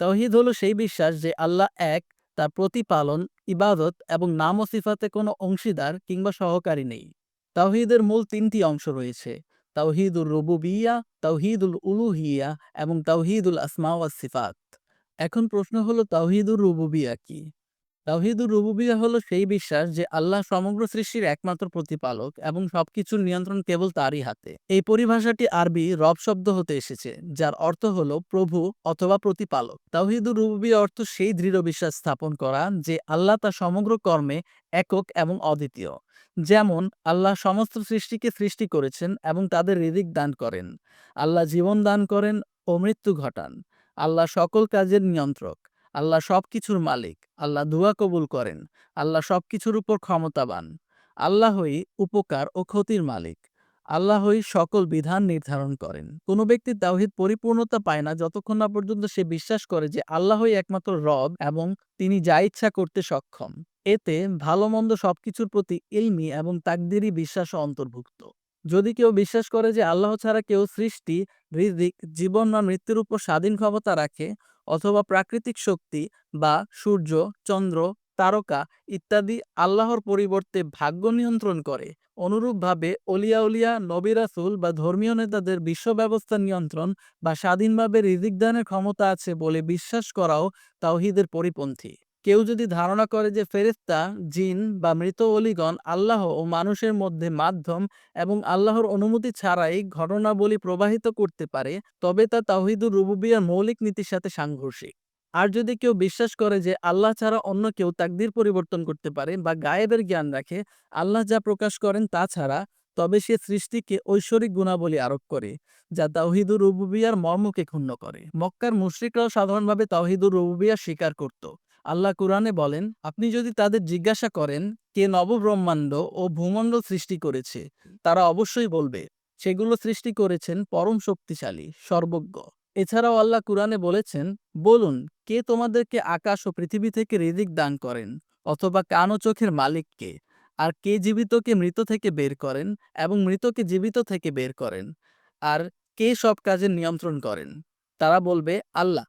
তাওহীদ হলো সেই বিশ্বাস যে আল্লাহ এক, তার প্রতিপালন, ইবাদত এবং নাম ও সিফাতে কোনো অংশীদার কিংবা সহকারী নেই। তাওহিদের মূল তিনটি অংশ রয়েছে তাওহিদুল রুবুবিয়া তাওহিদুল উলুহিয়া এবং তাওহিদুল আসমা ওয়াস সিফাত। এখন প্রশ্ন হলো তাওহিদুর রুবুবিয়া কি? তাওহীদুর রুবুবিয়্যা হলো সেই বিশ্বাস যে আল্লাহ সমগ্র সৃষ্টির একমাত্র প্রতিপালক এবং সবকিছুর নিয়ন্ত্রণ কেবল তারই হাতে। এই পরিভাষাটি আরবি রব শব্দ হতে এসেছে, যার অর্থ হলো প্রভু অথবা প্রতিপালক। তাওহীদুর রুবুবিয়্যা অর্থ সেই দৃঢ় বিশ্বাস স্থাপন করা যে আল্লাহ তার সমগ্র কর্মে একক এবং অদ্বিতীয়। যেমন, আল্লাহ সমস্ত সৃষ্টিকে সৃষ্টি করেছেন এবং তাদের রিজিক দান করেন। আল্লাহ জীবন দান করেন ও মৃত্যু ঘটান। আল্লাহ সকল কাজের নিয়ন্ত্রক। আল্লাহ সবকিছুর মালিক। আল্লাহ দুয়া কবুল করেন। আল্লাহ সবকিছুর উপর ক্ষমতাবান। আল্লাহই উপকার ও ক্ষতির মালিক। আল্লাহই সকল বিধান নির্ধারণ করেন। কোনো ব্যক্তি তাওহীদ পরিপূর্ণতা পায় না যতক্ষণ না পর্যন্ত সে বিশ্বাস করে যে আল্লাহই একমাত্র রব এবং তিনি যা ইচ্ছা করতে সক্ষম। এতে ভালো মন্দ সবকিছুর প্রতি ইলমি এবং তাকদীরি বিশ্বাসও অন্তর্ভুক্ত। যদি কেউ বিশ্বাস করে যে আল্লাহ ছাড়া কেউ সৃষ্টি, রিজিক, জীবন বা মৃত্যুর উপর স্বাধীন ক্ষমতা রাখে অথবা প্রাকৃতিক শক্তি বা সূর্য, চন্দ্র, তারকা ইত্যাদি আল্লাহর পরিবর্তে ভাগ্য নিয়ন্ত্রণ করে, অনুরূপভাবে অলিয়া উলিয়া, নবী রাসূল বা ধর্মীয় নেতাদের বিশ্ব ব্যবস্থা নিয়ন্ত্রণ বা স্বাধীনভাবে রিজিক দানের ক্ষমতা আছে বলে বিশ্বাস করাও তাওহিদের পরিপন্থী। কেউ যদি ধারণা করে যে ফেরেশতা, জিন বা মৃত অলিগণ আল্লাহ ও মানুষের মধ্যে মাধ্যম এবং আল্লাহর অনুমতি ছাড়াই ঘটনাবলী প্রবাহিত করতে পারে তবে তা তাহিদুর রুবুবিয়্যার মৌলিক নীতির সাথে সাংঘর্ষিক। আর যদি কেউ বিশ্বাস করে যে আল্লাহ ছাড়া অন্য কেউ তাকদির পরিবর্তন করতে পারে বা গায়েবের জ্ঞান রাখে আল্লাহ যা প্রকাশ করেন তা ছাড়া তবে সে সৃষ্টিকে ঐশ্বরিক গুণাবলী আরোপ করে যা তাওহীদুর রুবুবিয়্যার মর্মকে ক্ষুণ্ণ করে। মক্কার মুশ্রিকরাও সাধারণভাবে তাওহীদুর রুবুবিয়্যা স্বীকার করত। আল্লাহ কুরআনে বলেন, আপনি যদি তাদের জিজ্ঞাসা করেন, কে নবব্রহ্মাণ্ড ও ভূমণ্ডল সৃষ্টি করেছে, তারা অবশ্যই বলবে, সেগুলো সৃষ্টি করেছেন পরম শক্তিশালী, সর্বজ্ঞ। এছাড়াও আল্লাহ কুরআনে বলেছেন, বলুন, কে তোমাদেরকে আকাশ ও পৃথিবী থেকে রিজিক দান করেন, অথবা কান ও চোখের মালিককে? আর কে জীবিতকে মৃত থেকে বের করেন এবং মৃতকে জীবিত থেকে বের করেন? আর কে সব কাজের নিয়ন্ত্রণ করেন? তারা বলবে, আল্লাহ।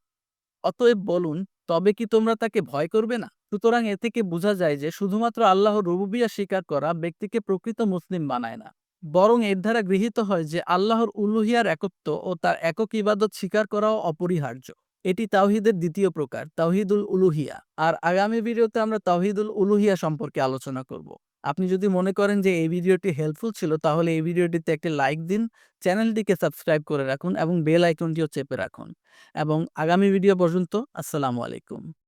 অতএব বলুন তবে কি তোমরা তাকে ভয় করবে না? সুতরাং এ থেকে বোঝা যায় যে শুধুমাত্র আল্লাহ রুবুবিয়া স্বীকার করা ব্যক্তিকে প্রকৃত মুসলিম বানায় না। বরং এর দ্বারা গৃহীত হয় যে আল্লাহর উলুহিয়ার একত্ব ও তার একক ইবাদত স্বীকার করাও অপরিহার্য। এটি তাওহিদের দ্বিতীয় প্রকার, তাওহিদুল উলুহিয়া। আর আগামী ভিডিওতে আমরা তাওহিদুল উলুহিয়া সম্পর্কে আলোচনা করব। আপনি যদি মনে করেন যে, এই ভিডিওটি হেল্পফুল ছিল, তাহলে এই ভিডিওটিতে একটি লাইক দিন, চ্যানেলটিকে সাবস্ক্রাইব করে রাখুন এবং বেল আইকনটিও চেপে রাখুন। এবং আগামী ভিডিও পর্যন্ত, আসসালামু আলাইকুম।